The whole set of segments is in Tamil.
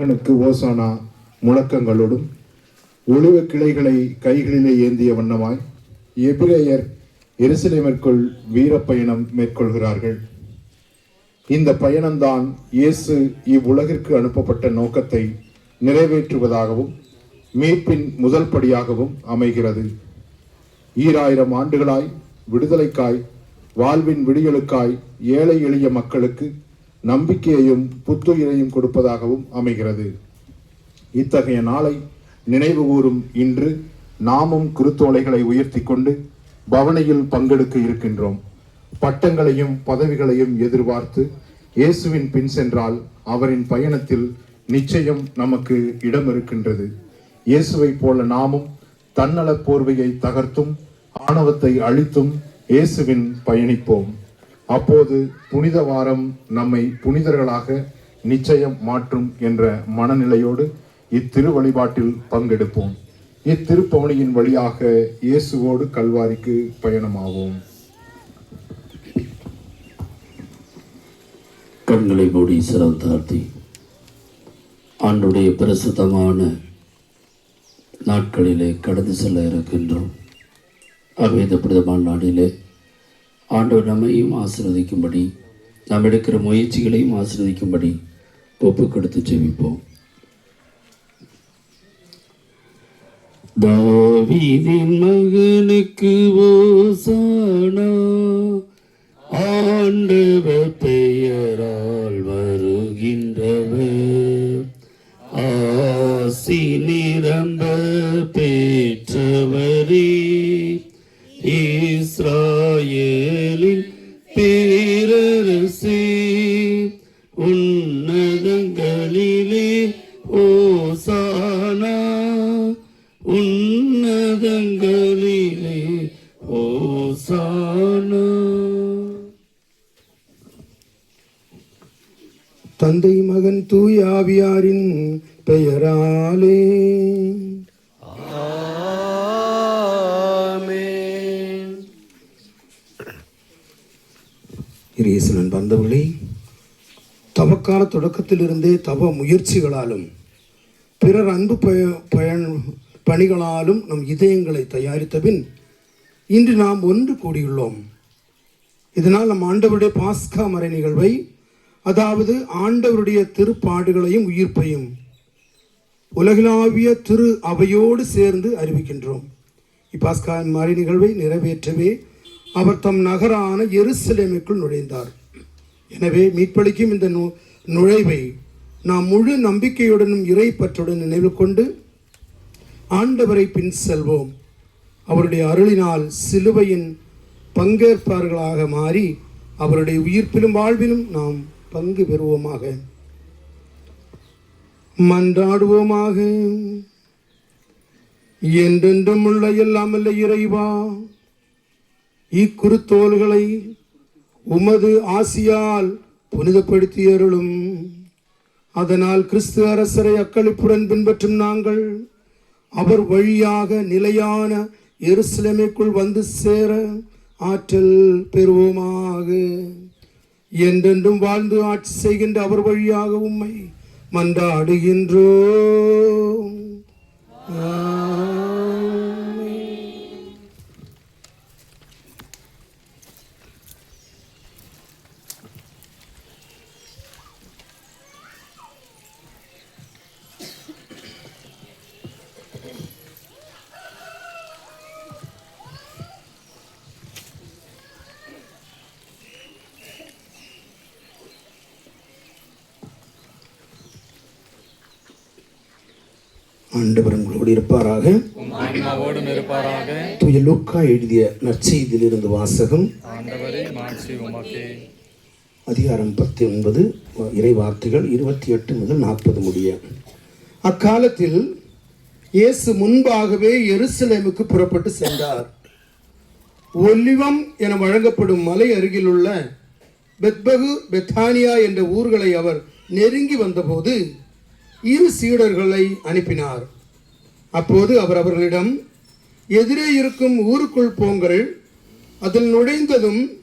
மகனுக்கு ஓசானா முழக்கங்களோடும் ஒளிவ கிளைகளை கைகளிலே ஏந்திய வண்ணமாய் எபிரேயர் எருசலேமிற்குள் வீரப்பயணம் மேற்கொள்கிறார்கள். இந்த பயணம்தான் இயேசு இவ்வுலகிற்கு அனுப்பப்பட்ட நோக்கத்தை நிறைவேற்றுவதாகவும் மீட்பின் முதல் படியாகவும் அமைகிறது. ஈராயிரம் ஆண்டுகளாய் விடுதலைக்காய் வாழ்வின் விடியலுக்காய் ஏழை எளிய மக்களுக்கு நம்பிக்கையையும் புத்துயிரையும் கொடுப்பதாகவும் அமைகிறது. இத்தகைய நாளை நினைவு கூறும் இன்று நாமும் குருத்தோலைகளை உயர்த்தி கொண்டு பவனையில் பங்கெடுக்க இருக்கின்றோம். பட்டங்களையும் பதவிகளையும் எதிர்பார்த்து இயேசுவின் பின் சென்றால் அவரின் பயணத்தில் நிச்சயம் நமக்கு இடம் இருக்கின்றது. இயேசுவைப் போல நாமும் தன்னலப் போர்வையை தகர்த்தும் ஆணவத்தை அழித்தும் இயேசுவின் பயணிப்போம். அப்போது புனித வாரம் நம்மை புனிதர்களாக நிச்சயம் மாற்றும் என்ற மனநிலையோடு இத்திரு வழிபாட்டில் பங்கெடுப்போம். இத்திருப்பவனியின் வழியாக இயேசுவோடு கல்வாரிக்கு பயணமாவோம். கண்களை மூடி சிரம் தாழ்த்தி ஆண்டுடைய பிரசுத்தமான நாட்களிலே கடந்து செல்ல இருக்கின்றோம். ஆகவே பிரதமான நாளிலே ஆண்டவர் நம்மையும் ஆசீர்வதிக்கும்படி நாம் எடுக்கிற முயற்சிகளையும் ஆசீர்வதிக்கும்படி ஒப்பு கொடுத்து ஜெபிப்போம். தாவீதின் மகனுக்கு ஓசானா ஆண்டவர் பேரரசே உன்னதங்களிலே ஓசானா உன்னதங்களிலே ஓசானா. தந்தை மகன் தூய் ஆவியாரின் பெயராலே இயேசுனன் பந்தவர்களே தவக்கால தொடக்கத்திலிருந்தே தவ முயற்சிகளாலும் பிறர் அன்பு பய பயன் பணிகளாலும் நம் இதயங்களை தயாரித்த பின் இன்று நாம் ஒன்று கூடியுள்ளோம். இதனால் நம் ஆண்டவருடைய பாஸ்கா மறை நிகழ்வை அதாவது ஆண்டவருடைய திருப்பாடுகளையும் உயிர்ப்பையும் உலகளாவிய திரு அவையோடு சேர்ந்து அறிவிக்கின்றோம். இப்பாஸ்கா மறை நிகழ்வை நிறைவேற்றவே அவர் தம் நகரான எருசலேமுக்குள் நுழைந்தார். எனவே மீட்பளிக்கும் இந்த நு நுழைவை நாம் முழு நம்பிக்கையுடனும் இறைப்பற்றுடன் நினைவு கொண்டு ஆண்டவரை பின் செல்வோம். அவருடைய அருளினால் சிலுவையின் பங்கேற்பார்களாக மாறி அவருடைய உயிர்ப்பிலும் வாழ்விலும் நாம் பங்கு பெறுவோமாக. மன்றாடுவோமாக. என்றென்றும் உள்ள எல்லாமல்ல இறைவா. இக்குறுத்தோள்களை உமது ஆசியால் புனிதப்படுத்தியருளும். அதனால் கிறிஸ்து அரசரை அக்களிப்புடன் பின்பற்றும் நாங்கள் அவர் வழியாக நிலையான எருசலேமைக்குள் வந்து சேர ஆற்றல் பெறுவோமாக. என்றென்றும் வாழ்ந்து ஆட்சி செய்கின்ற அவர் வழியாக உம்மை மன்றாடுகின்றோம். ஆ ஆண்டவர் உங்களோடு இருப்பாராக. தூய லூக்கா எழுதிய நற்செய்தியிலிருந்து வாசகம். அதிகாரம் பத்தி ஒன்பது இறை வார்த்தைகள் இருபத்தி எட்டு முதல் நாற்பது முடிய. அக்காலத்தில் இயேசு முன்பாகவே எருசலேமுக்கு புறப்பட்டு சென்றார். ஒலிவம் என வழங்கப்படும் மலை அருகிலுள்ள பெத்பகு பெத்தானியா என்ற ஊர்களை அவர் நெருங்கி வந்தபோது இரு சீடர்களை அனுப்பினார். அப்போது அவர் அவர்களிடம் எதிரே இருக்கும் ஊருக்குள் போங்கள். அதில் நுழைந்ததும்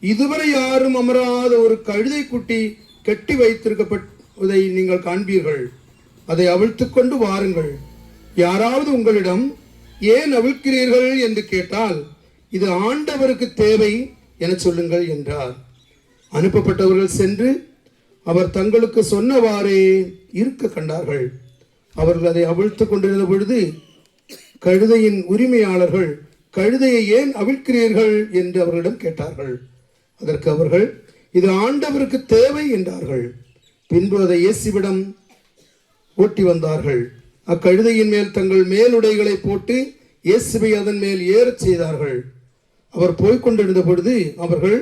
இதுவரை யாரும் அமராத ஒரு கழுதை குட்டி கட்டி வைத்திருக்கப்பட்டதை நீங்கள் காண்பீர்கள். அதை அவிழ்த்து கொண்டு வாருங்கள். யாராவது உங்களிடம் ஏன் அவிழ்க்கிறீர்கள்? என்று கேட்டால் இது ஆண்டவருக்கு தேவை என சொல்லுங்கள் என்றார். அனுப்பப்பட்டவர்கள் சென்று அவர் தங்களுக்கு சொன்னவாறே இருக்க கண்டார்கள். அவர்கள் அதை அவிழ்த்துக் கொண்டிருந்த பொழுது கழுதையின் உரிமையாளர்கள் கழுதையை ஏன் அவிழ்க்கிறீர்கள்? என்று அவர்களிடம் கேட்டார்கள். அதற்கு அவர்கள் இது ஆண்டவருக்கு தேவை என்றார்கள். பின்பு அதை இயேசுவிடம் ஓட்டி வந்தார்கள். அக்கழுதையின் மேல் தங்கள் மேலுடைகளை போட்டு இயேசுவை அதன் மேல் ஏறச் செய்தார்கள். அவர் போய்கொண்டிருந்த பொழுது அவர்கள்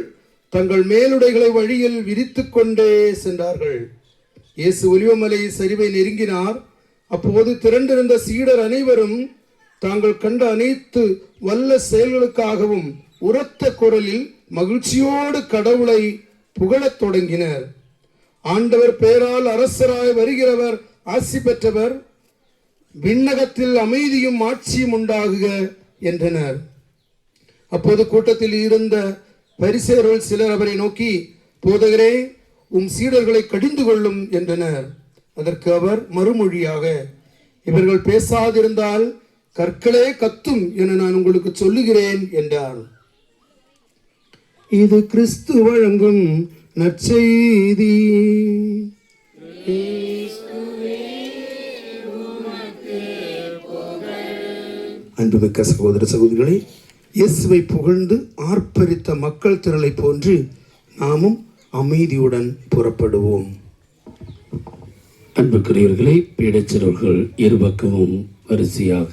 தங்கள் மேலுடைகளை வழியில் விரித்துக் கொண்டே சென்றார்கள். இயேசு ஒலிவமலை சரிவை நெருங்கினார். அப்போது திரண்டிருந்த சீடர் அனைவரும் தாங்கள் கண்ட அனைத்து வல்ல செயல்களுக்காகவும் உரத்த குரலில் மகிழ்ச்சியோடு கடவுளை புகழத் தொடங்கினர். ஆண்டவர் பேரால் அரசராய் வருகிறவர் ஆசி பெற்றவர் விண்ணகத்தில் அமைதியும் ஆட்சியும் உண்டாகுக என்றனர். அப்போது கூட்டத்தில் இருந்த பரிசேர்கள் சிலர் அவரை நோக்கி போதகரே உம் சீடர்களை கடிந்து கொள்ளும் என்றனர். அதற்கு அவர் மறுமொழியாக இவர்கள் பேசாதிருந்தால் கற்களே கத்தும் என நான் உங்களுக்கு சொல்லுகிறேன் என்றார். இது கிறிஸ்து வழங்கும் நற்செய்தி. அன்புமிக்க சகோதர சகோதரிகளே இயேசுவை புகழ்ந்து ஆர்ப்பரித்த மக்கள் திரளை போன்று நாமும் அமைதியுடன் புறப்படுவோம். அன்புக்குரியவர்களே பீடச்சிறவர்கள் இருபக்கமும் வரிசையாக